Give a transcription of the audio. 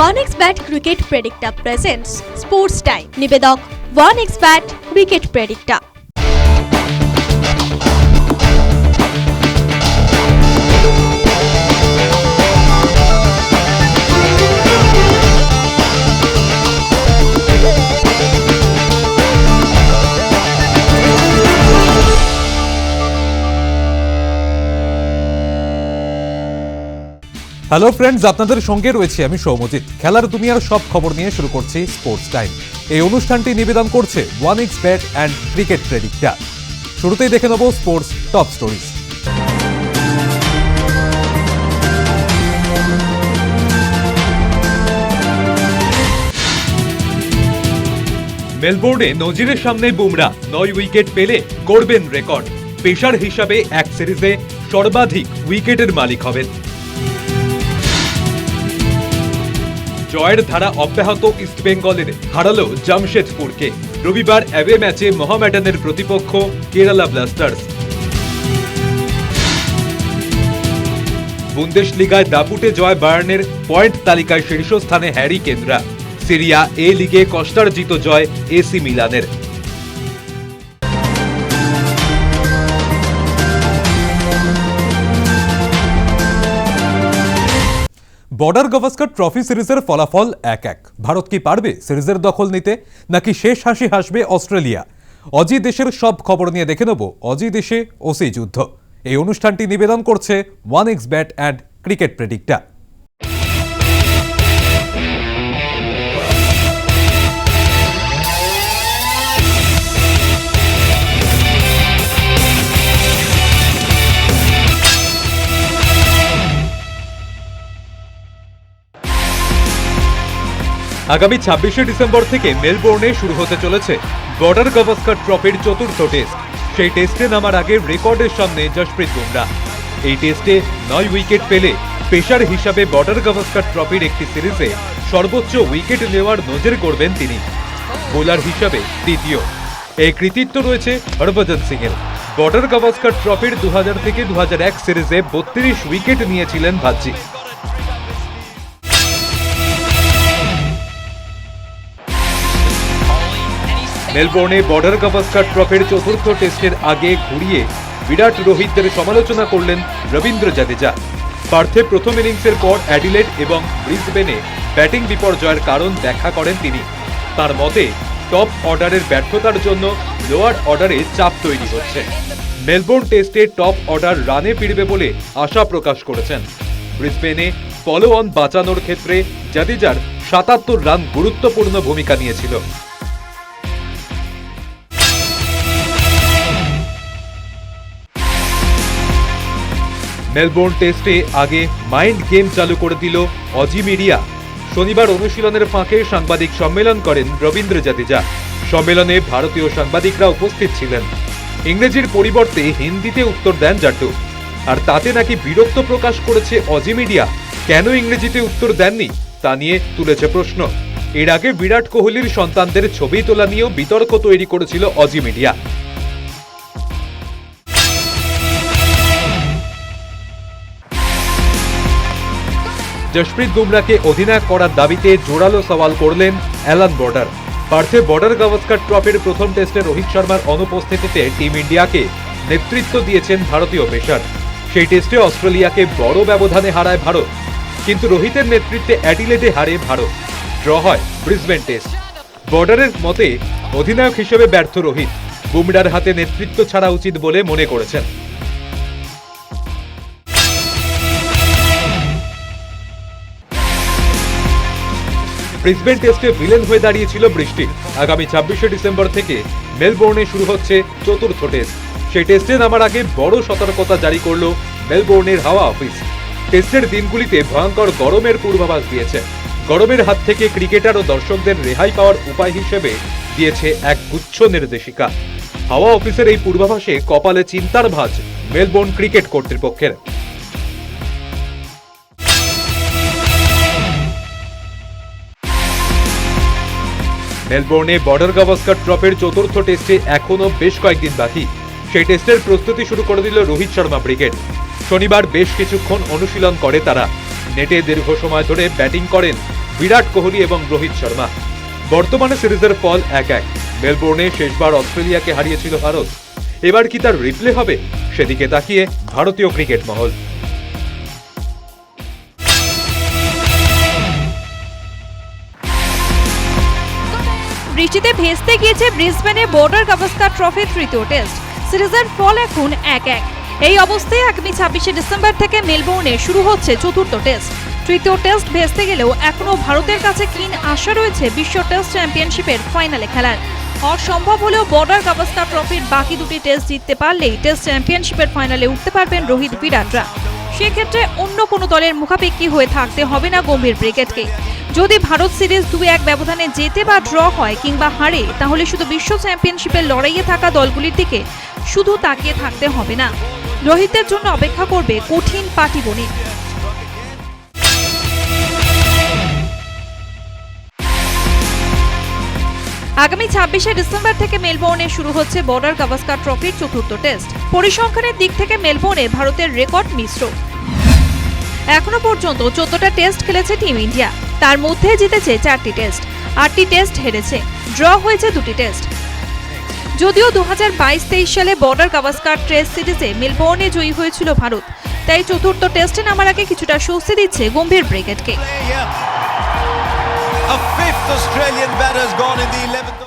One X bat cricket Predicta presents sports time নিবেদক one X bat cricket Predicta hello friends আপনাদের সঙ্গে রয়েছে আমি সৌমজিৎ। খেলার দুনিয়ার সব খবর নিয়ে শুরু করছি স্পোর্টস টাইম এই অনুষ্ঠানটি নিবেদন করছে one X bat and cricket predictor শুরুতেই দেখে নেব স্পোর্টস টপ স্টোরিজ মেলবোর্নে নজিরের সামনে বুমরা, নয় উইকেট পেলে করবেন রেকর্ড। পেশার হিসাবে এক সিরিজে সর্বাধিক উইকেটের মালিক হবেন। জয়ের ধারা অব্যাহত ইস্টবেঙ্গলের হারালো জামশেদপুরকে রবিবার অ্যাওয়ে ম্যাচে মহামেডানের প্রতিপক্ষ কেরালা ব্লাস্টার্স বুন্দেশ লিগায় দাপুটে জয় বায়ার্নের পয়েন্ট তালিকায় শীর্ষস্থানে হ্যারি কেন্দ্রা সিরিয়া এ লিগে কষ্টার্জিত জয় এসি মিলানের বর্ডার গাভাস্কার ট্রফি সিরিজের ফলাফল এক এক ভারত কি পারবে সিরিজের দখল নিতে, নাকি শেষ হাসি হাসবে অস্ট্রেলিয়া? অজি দেশের সব খবর নিয়ে দেখে নেব অজি দেশে ওসি যুদ্ধ। এই অনুষ্ঠানটি নিবেদন করছে one X bat and cricket Predicta আগামী ছাব্বিশে ডিসেম্বর থেকে মেলবোর্নে শুরু হতে চলেছে বর্ডার গাভাস্কার ট্রফির চতুর্থ টেস্ট। সেই টেস্টে নামার আগে রেকর্ডের সামনে জশপ্রীত বুমরা। এই টেস্টে নয় উইকেট পেলে পেশার হিসাবে বর্ডার গাভাস্কার ট্রফির একটি সিরিজে সর্বোচ্চ উইকেট নেওয়ার নজর করবেন তিনি। বোলার হিসাবে তৃতীয়। এই কৃতিত্ব রয়েছে হরভজন সিং এর বর্ডার গাভাস্কার ট্রফির দু হাজার থেকে দু হাজার এক সিরিজে বত্রিশ উইকেট নিয়েছিলেন ভাজ্জি। মেলবোর্নে বর্ডার গাভাস্কার ট্রফির চতুর্থ টেস্টের আগে ঘুরিয়ে বিরাট রোহিতদের সমালোচনা করলেন রবীন্দ্র জাদেজা। পার্থে প্রথম ইনিংসের পর অ্যাডিলেড এবং ব্রিসবেনে ব্যাটিং বিপর্যয়ের কারণ ব্যাখ্যা করেন তিনি। তার মতে, টপ অর্ডারের ব্যর্থতার জন্য লোয়ার অর্ডারে চাপ তৈরি হচ্ছে। মেলবোর্ন টেস্টে টপ অর্ডার রানে ফিরবে বলে আশা প্রকাশ করেছেন। ব্রিসবেনে ফলো অন বাঁচানোর ক্ষেত্রে জাদেজার সাতাত্তর রান গুরুত্বপূর্ণ ভূমিকা নিয়েছিল। মেলবোর্ন টেস্টে আগে মাইন্ড গেম চালু করে দিল অজি মিডিয়া। শনিবার অনুশীলনের ফাঁকে সাংবাদিক সম্মেলন করেন রবীন্দ্র জাদেজা। সম্মেলনে ভারতীয় সাংবাদিকরা উপস্থিত ছিলেন। ইংরেজির পরিবর্তে হিন্দিতে উত্তর দেন জাট্টু আর তাতে নাকি বিরক্ত প্রকাশ করেছে অজি মিডিয়া। কেন ইংরেজিতে উত্তর দেননি, তা নিয়ে তুলেছে প্রশ্ন। এর আগে বিরাট কোহলির সন্তানদের ছবি তোলা নিয়েও বিতর্ক তৈরি করেছিল অজি মিডিয়া। জশপ্রীত বুমরাকে অধিনায়ক করার দাবিতে জোরালো সওয়াল করলেন অ্যালান বর্ডার। পার্থে বর্ডার গাভাস্কার ট্রফির প্রথম টেস্টে রোহিত শর্মার অনুপস্থিতিতে টিম ইন্ডিয়াকে নেতৃত্ব দিয়েছেন ভারতীয় পেসার। সেই টেস্টে অস্ট্রেলিয়াকে বড় ব্যবধানে হারায় ভারত, কিন্তু রোহিতের নেতৃত্বে অ্যাডিলেডে হারে ভারত। ড্র হয় ব্রিসবেন টেস্ট। বর্ডারের মতে, অধিনায়ক হিসেবে ব্যর্থ রোহিত। বুমরার হাতে নেতৃত্ব ছাড়া উচিত বলে মনে করেছেন। ব্রিসবেন টেস্টে ভিলেন হয়ে দাঁড়িয়েছিল বৃষ্টি। আগামী ছাব্বিশে ডিসেম্বর থেকে মেলবোর্নে শুরু হচ্ছে চতুর্থ টেস্ট। সেই টেস্টে নামার আগে বড় সতর্কতা জারি করল মেলবোর্নের হাওয়া অফিস। টেস্টের দিনগুলিতে ভয়ঙ্কর গরমের পূর্বাভাস দিয়েছে। গরমের হাত থেকে ক্রিকেটার ও দর্শকদের রেহাই পাওয়ার উপায় হিসেবে দিয়েছে এক গুচ্ছ নির্দেশিকা। হাওয়া অফিসের এই পূর্বাভাসে কপালে চিন্তার ভাঁজ মেলবোর্ন ক্রিকেট কর্তৃপক্ষের। মেলবোর্নে বর্ডার গাভাস্কার ট্রফির চতুর্থ টেস্টে এখনও বেশ কয়েকদিন বাকি। সেই টেস্টের প্রস্তুতি শুরু করে দিল রোহিত শর্মা ব্রিগেড। শনিবার বেশ কিছুক্ষণ অনুশীলন করে তারা। নেটে দীর্ঘ সময় ধরে ব্যাটিং করেন বিরাট কোহলি এবং রোহিত শর্মা। বর্তমানে সিরিজের ফল এক এক। মেলবোর্নে শেষবার অস্ট্রেলিয়াকে হারিয়েছিল ভারত। এবার কি তার রিপ্লে হবে, সেদিকে তাকিয়ে ভারতীয় ক্রিকেট মহল। বৃষ্টিতে ভেস্তে গিয়েছে ব্রিসবেনে বর্ডার গাভাস্কার ট্রফির তৃতীয় টেস্ট। সিরিজের ফল এখন এক এক এই অবস্থায় আগামী ছাব্বিশে ডিসেম্বর থেকে মেলবোর্নে শুরু হচ্ছে চতুর্থ টেস্ট। তৃতীয় টেস্ট ভেস্তে গেলেও এখনও ভারতের কাছে ক্ষীণ আশা রয়েছে বিশ্ব টেস্ট চ্যাম্পিয়নশিপের ফাইনালে খেলার। অসম্ভব হলেও বর্ডার গাভাস্কার ট্রফির বাকি দুটি টেস্ট জিততে পারলেই টেস্ট চ্যাম্পিয়নশিপের ফাইনালে উঠতে পারবেন রোহিত বিরাটরা। সেক্ষেত্রে অন্য কোনো দলের মুখাপেক্ষি হয়ে থাকতে হবে না গম্ভীর ব্রিগেডকে যদি ভারত সিরিজ দুই এক ব্যবধানে যেতে বা ড্র হয় কিংবা হারে, তাহলে শুধু বিশ্ব চ্যাম্পিয়নশিপের লড়াইয়ে থাকা দলগুলির দিকে শুধু তাকিয়ে থাকতে হবে না। রোহিতের জন্য অপেক্ষা করবে কঠিন পাটিগণিত। আগামী ছাব্বিশে ডিসেম্বর থেকে মেলবোর্নে শুরু হচ্ছে বর্ডার গাভাস্কার ট্রফির চতুর্থ টেস্ট। পরিসংখ্যানের দিক থেকে মেলবোর্নে ভারতের রেকর্ড মিশ্র। এখনও পর্যন্ত চোদ্দটা টেস্ট খেলেছে টিম ইন্ডিয়া। তার মধ্যে জিতেছে চারটি টেস্ট। আটটি টেস্ট হেরেছে। ড্র হয়েছে দুটি টেস্ট। যদিও দু হাজার বাইশ তেইশ সালে বর্ডার গাভাস্কার টেস্ট সিরিজে মেলবোর্নে জয়ী হয়েছিল ভারত, তাই চতুর্থ টেস্টে নামার আগে কিছুটা স্বস্তি দিচ্ছে গম্ভীর ব্রিগেডকে। A fifth Australian gone in the 11th.